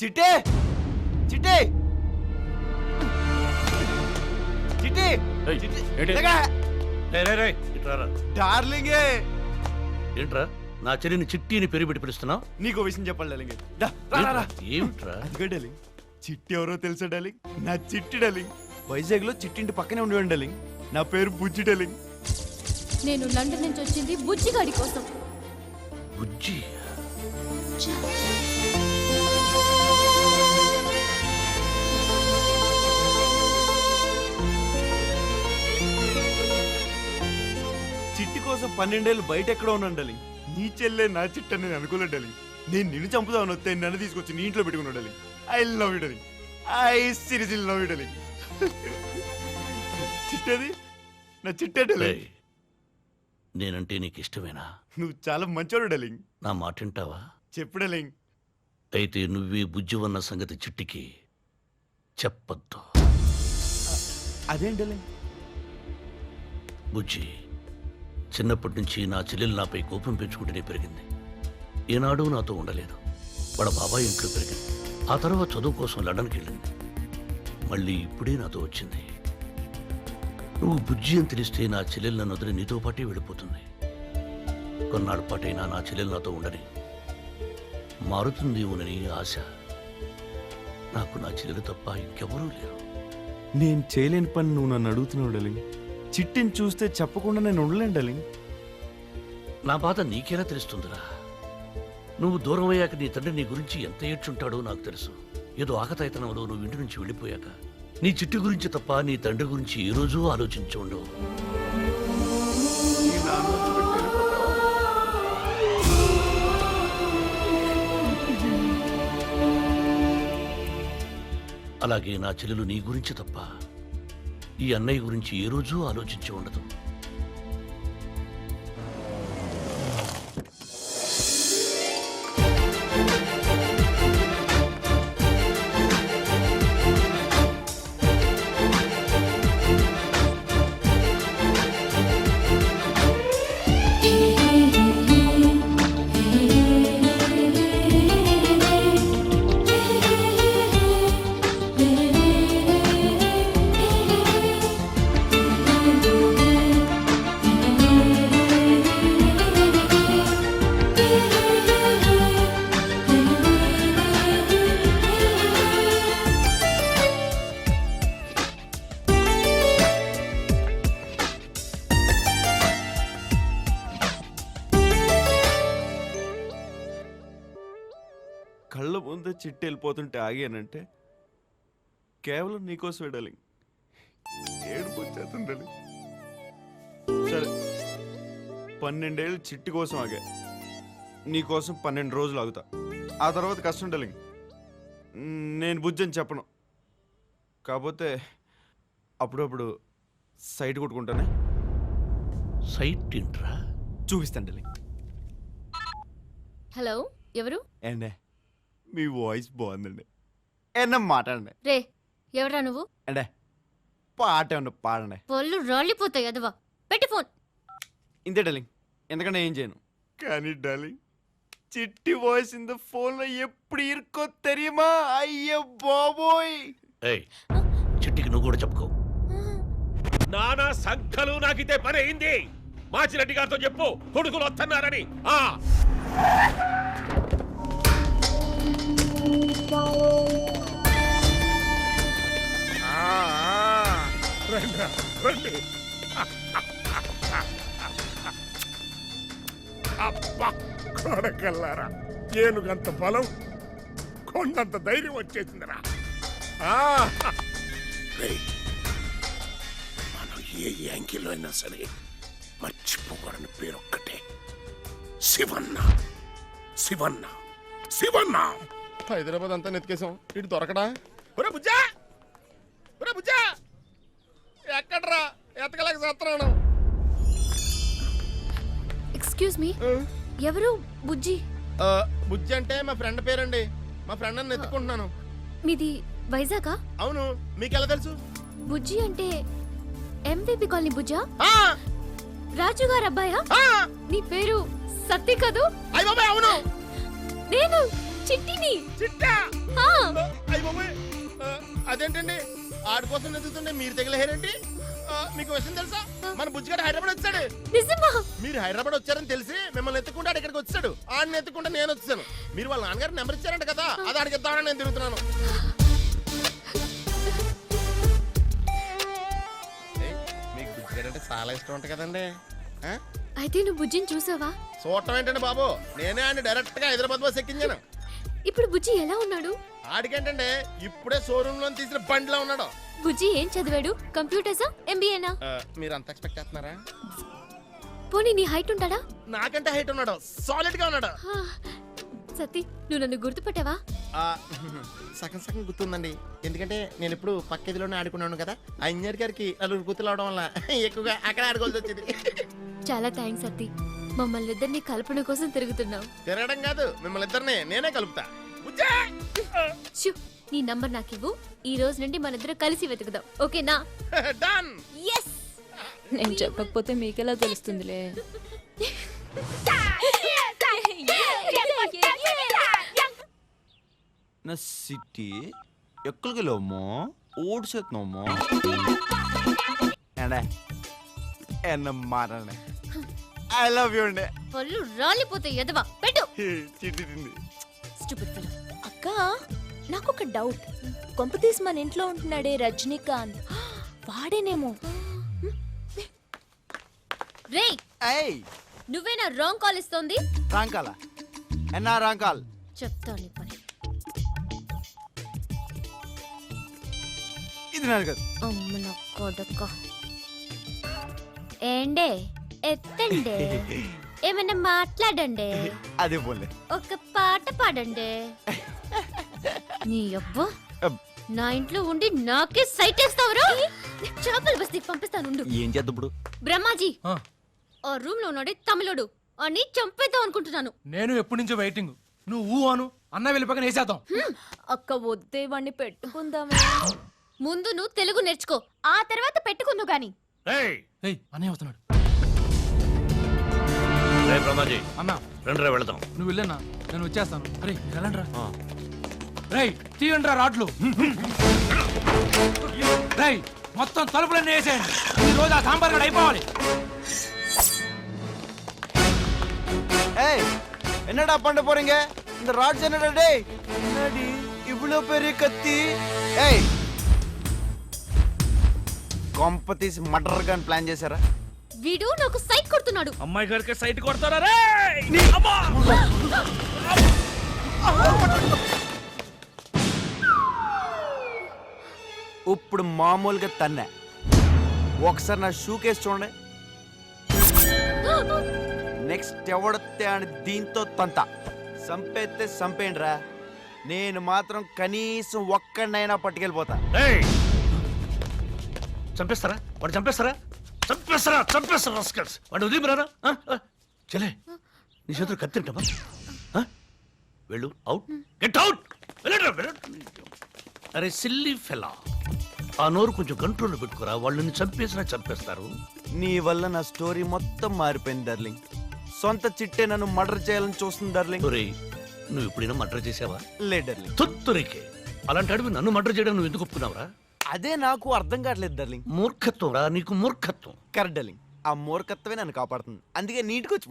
చిట్టే! చిట్టే! చిట్టి! ఏయ్, చిట్టి! ఏంటి? లేగా. రే రే రే ఇట్రారా డార్లింగే! ఏంట్రా? నా చెల్లిని చిట్టిని పేరు పెట్టి పిలుస్తున్నావు? నీకు విషయం చెప్పాలి డార్లింగ్. దా, రా, రా, రా. ఏమిట్రా? డార్లింగ్. చిట్టి ఎవరో తెలుసా డార్లింగ్? నా చిట్టి డార్లింగ్. వైజాగ్లో చిట్టింటి పక్కనే ఉండేవాడు డార్లింగ్. నా పేరు బుజ్జి డార్లింగ్. నేను లండన్ నుంచి వచ్చింది బుజ్జిగాడి కోసం. బుజ్జి? పన్నెండేళ్ళు బయట ఎక్కడో ఉన్నాను నీ చెల్లె నా చిట్టి నేను అనుకోలేదు డార్లింగ్ నేను నిన్ను చంపుదామని వస్తే నన్ను తీసుకొచ్చి నీ ఇంట్లో పెట్టుకున్నాడు darling I love you darling I series love you darling చిట్టది? నా చిట్టే నేనంటే నీకు ఇష్టమేనా నువ్వు చాలా మంచోడు డార్లింగ్ నా మాట వింటావా? చెప్పు డార్లింగ్ అయితే నువ్వే బుజ్జి ఉన్న సంగతి చిట్టికి చెప్పొద్దు. అదేం డార్లింగ్ బుజ్జి చిన్నప్పటి నుంచి నా చెల్లెలు నాపై కోపం పెంచుకుంటూనే పెరిగింది. ఏనాడు నాతో ఉండలేదు. వాళ్ళ బాబాయ్ ఇంట్లో పెరిగింది. ఆ తర్వాత చదువు కోసం లండన్కి వెళ్ళింది. మళ్ళీ ఇప్పుడే నాతో వచ్చింది. నువ్వు బుజ్జి అని తెలిస్తే నా చెల్లెలు నన్ను వదిలి నీతో పాటే వెళ్ళిపోతుంది. కొన్నాళ్ళ పాటైనా నా చెల్లెలు నాతో ఉండని మారుతుందేమోనని ఆశ. నాకు నా చెల్లెలు తప్ప ఇంకెవరూ లేరు. నేను చేయలేని పని నువ్వు నన్ను అడుగుతున్నావు డార్లింగ్. చిట్టిని చూస్తే చెప్పకుండా నేను ఉండలేను డార్లింగ్. నా బాధ నీకేలా తెలుస్తుందిరా? నువ్వు దూరం అయ్యాక నీ తండ్రి నీ గురించి ఎంత ఏడ్చుంటాడో నాకు తెలుసు. ఏదో ఆకతాయితనంలో నువ్వు ఇంటి నుంచి వెళ్ళిపోయాక. నీ చిట్టి గురించి తప్ప నీ తండ్రి గురించి ఏ రోజు ఆలోచించుండవు అలాగే నా చెల్లెలు నీ గురించి తప్ప ఈ అన్నయ్య గురించి ఏ రోజు ఆలోచించి ఉండదు. చిట్టి వెళ్ళిపోతుంటే ఆగానంటే కేవలం నీకోసం డార్లింగ్. ఏడుపు వచ్చేస్తుంది డార్లింగ్. సరే పన్నెండేళ్ళు చిట్టి కోసం ఆగా. నీకోసం పన్నెండు రోజులు ఆగుతా. ఆ తర్వాత కష్టం డార్లింగ్. మ్, నేను బుజ్జి అని చెప్పను. కాకపోతే అప్పుడప్పుడు సైట్ కొట్టుకుంటానే. సైట్ ఏంట్రా చూపిస్తాను డార్లింగ్. హలో ఎవరు? ఏండే? మీ వాయిస్ బాగుందండి. ఏమన్నా మాట్లాడండి. రే ఎవరా నువ్వు? అంటే పాట ఏమన్నా పాడండి. పళ్ళు రాలిపోతాయి అదవా పెట్టి ఫోన్. ఇంతే డార్లింగ్. ఎందుకంటే ఏం చేయను. కానీ డార్లింగ్ చిట్టి వాయిస్ ఇన్ ద ఫోన్లో ఎప్పుడు ఇరుకో తెరియమా? అయ్యో బాబోయ్! ఏయ్ చిట్టికి నువ్వు కూడా చెప్పుకో. నానా సంఖ్యలు నాకితే పని అయింది. మాచిరెడ్డి గారితో చెప్పు కొడుకులు వస్తున్నారని ఆ. రండి, రండి. అబ్బా కొడకల్లారా ఏనుగంత బలం కొండంత ధైర్యం వచ్చేసిందిరా మనం ఏ యాంకిలో అయినా సరే మర్చిపోకూడని పేరొక్కటే శివన్న శివన్న శివన్న హైదరాబాద్ అంతా నెతికేసాం. ఇటు దొరకడా? ఒరే బుజ్జా! ఒరే బుజ్జా! ఎక్కడ్రా? ఎతకలేక చేస్తున్నాను. ఎక్స్క్యూజ్ మీ ఎవరు? బుజ్జి? బుజ్జి అంటే మా ఫ్రెండ్ పేరండి. మా ఫ్రెండ్ అని ఎత్తుకుంటున్నాను మీది వైజాగా? అవును. మీకు ఎలా తెలుసు? బుజ్జి అంటే ఎంవిపి కాలనీ బుజ్జా? ఆ, రాజు గారు అబ్బాయా? ఆ, నీ పేరు సత్తి కదూ? అవును. నేను చిట్టిని. చిట్టా? ఆ, బాబోయ్. ఆ, అదేంటండి? ఆడి కోసం ఎదుగుతుంటే మీరు తగిలేరేంటి? మీకు విషయం తెలుసా? మన బుజ్జిగాడు హైదరాబాద్ వచ్చాడు. నిజమా? మీరు హైదరాబాద్ వచ్చారని తెలిసి మిమ్మల్ని ఎత్తుకుంటే ఇక్కడికి వచ్చాడు. ఆడిని ఎత్తుకుంటే నేను వచ్చాను. మీరు వాళ్ళ నాన్నగారు నెంబర్ ఇచ్చారంట కదా అది ఆడికి ఇద్దామని నేను తిరుగుతున్నాను. ఏయ్, మీకు బుజ్జిగాడు అంటే చాలా ఇష్టం ఉంటుంది కదండి. ఆ? అయితే నువ్వు బుజ్జిని చూసావా? చూడటం ఏంటండి బాబు? నేనే ఆయన డైరెక్ట్గా హైదరాబాద్ బస్ ఎక్కించాను. ఇప్పుడు బుజ్జి ఎలా ఉన్నాడు? ఆడికేంటంటే ఇప్పుడే షోరూమ్లో తీసిన బండిలో ఉన్నాడు. బుజ్జి ఏం చదివాడు? కంప్యూటర్సా? ఎంబీఏనా? మీరు అంత ఎక్స్పెక్ట్ చేస్తున్నారా? పోనీ నీ హైట్ ఉంటాడా? నాకంటే హైట్ ఉన్నాడు. సాలిడ్గా ఉన్నాడు సతీ నువ్వు నన్ను గుర్తుపట్టావా? సగం సగం గుర్తుందండి. ఎందుకంటే నేను ఎప్పుడు పక్క ఎదిలోనే ఆడుకున్నాను కదా ఆ ఇంజనీర్ గారికి నలుగురు గుర్తులు అవడం వల్ల ఎక్కువగా అక్కడ ఆడుకోవాల్సి వచ్చింది. చాలా థ్యాంక్స్ సతీ. మమ్మల్ని ఇద్దరిని కల్పన కోసం తిరుగుతున్నావు. తిరగడం కాదు మిమ్మల్ని ఇద్దరిని నేనే కలుపుతా. నీ నంబర్ నాకు ఇవ్వు. ఈ రోజు నుండి మన ఇద్దరు కలిసి వెతుకుదాం. ఓకేనా? డన్ ఎస్ నేను చెప్పకపోతే మీకెలా తెలుస్తుందిలే? నా సిటీ ఎక్కడికెళ్ళావమ్మా ఓడిసేస్తున్నావమ్మా? ఏండే? ఎన్న మారండి ఐ లవ్ యూ అండి. పళ్ళు రాలిపోతాయి ఎదవా పెట్టు. తింది Stupid fellow. అక్క నాకు ఒక డౌట్ కొంపతీసి మన ఇంట్లో ఉంటున్నాడే రజనీకాంత్. వాడేనేమో. రేయ్ ఏయ్. నువ్వేనా రాంగ్ కాల్ ఇస్తోంది? రాంకాల ఎన్నా రాంకాల్ చెప్తా నీ పని. ఇది నాది కాదు. అమ్మ నా కొడక. ఏండే? ఎత్తండి. ఏమైనా మాట్లాడండి. అదే పోలే ఒక పాట పాడండి. నీ అబ్బా. అబ్. నా ఇంట్లో ఉండి నాకే సైట్ వేస్తావురా చేపల బస్తీకి పంపిస్తాను ఏం చేద్దాం ఇప్పుడు? బ్రహ్మాజీ ఆ, ఆ రూమ్లో ఉన్నాడే తమిళుడు. అని చంపేద్దాం అనుకుంటున్నాను. నేను ఎప్పటి నుంచో వెయిటింగ్ నువ్వు ఊ అను అన్న వెళ్ళిపోక వేసేద్దాం. అక్క వద్దే వాడిని పెట్టుకుందామే. ముందు నువ్వు తెలుగు నేర్చుకో. ఆ తర్వాత పెట్టుకుందు గాని ఏయ్ ఏయ్ అన్నయ్య వస్తున్నాడు. రే బ్రహ్మాజీ అన్న రండిరా వెళదాం నువ్వు వెళ్ళన్నా నేను వచ్చేస్తాను అరే మీరు వెళ్ళండి రా రేయ్ తీయండి రా రాడ్లు రేయ్ మొత్తం తలుపులన్నీ వేసేయండి ఈ రోజు ఆ సాంబార్ గడ అయిపోవాలి ஏய் என்னடா பண்ண போறீங்க இந்த ராட்ஸ் என்னடா டேய் என்னடி இவ்வளவு பெரிய கத்தி ఏయ్ కొంప తీసి మర్డర్ గన్ ప్లాన్ చేశారా వీడు నాకు సైట్ కొడుతున్నాడు. అమ్మాయి గారికి సైట్ కొడతారా రే? అమ్మా! ఇప్పుడు మామూలుగా తన్నే. ఒకసారి నా షూ కేసు చూడండి. నెక్స్ట్ ఎవడొత్తే అని దీంతో తంత. సంపేస్తే సంపేయండిరా నేను మాత్రం కనీసం ఒక్కడినైనా పట్టుకెళ్ళిపోతా! చంపేస్తారా? వాడు చంపేస్తారా? చంపేస్తారా చంపేస్తారా రాస్కల్స్ వాడు వదిలిమరారా చలే నీ చేతులు కత్తింటమా వెళ్ళు అవుట్ గెట్ అవుట్ అరే సిల్లీ ఫెలా ఆ నోరు కొంచెం కంట్రోల్లో పెట్టుకోరా. వాళ్ళని చంపేసినా చంపేస్తారు. నీ వల్ల నా స్టోరీ మొత్తం మారిపోయింది డార్లింగ్ సొంత చిట్టే నన్ను మర్డర్ చేయాలని చూస్తుంది డార్లింగ్ ఒరేయ్ నువ్వు ఎప్పుడైనా మర్డర్ చేసావా? లే డార్లింగ్ తొత్తురికే అలాంటి అడివి నన్ను మర్డర్ చేయడం నువ్వు ఎందుకు ఒప్పుకున్నావురా? అదే నాకు అర్థం కావట్లేదు డార్లింగ్. మూర్ఖత్వం రా నీకు మూర్ఖత్వం. Correct darling. ఆ మూర్ఖత్వమే నన్ను కాపాడుతుంది. అందుకే నీటికి వచ్చి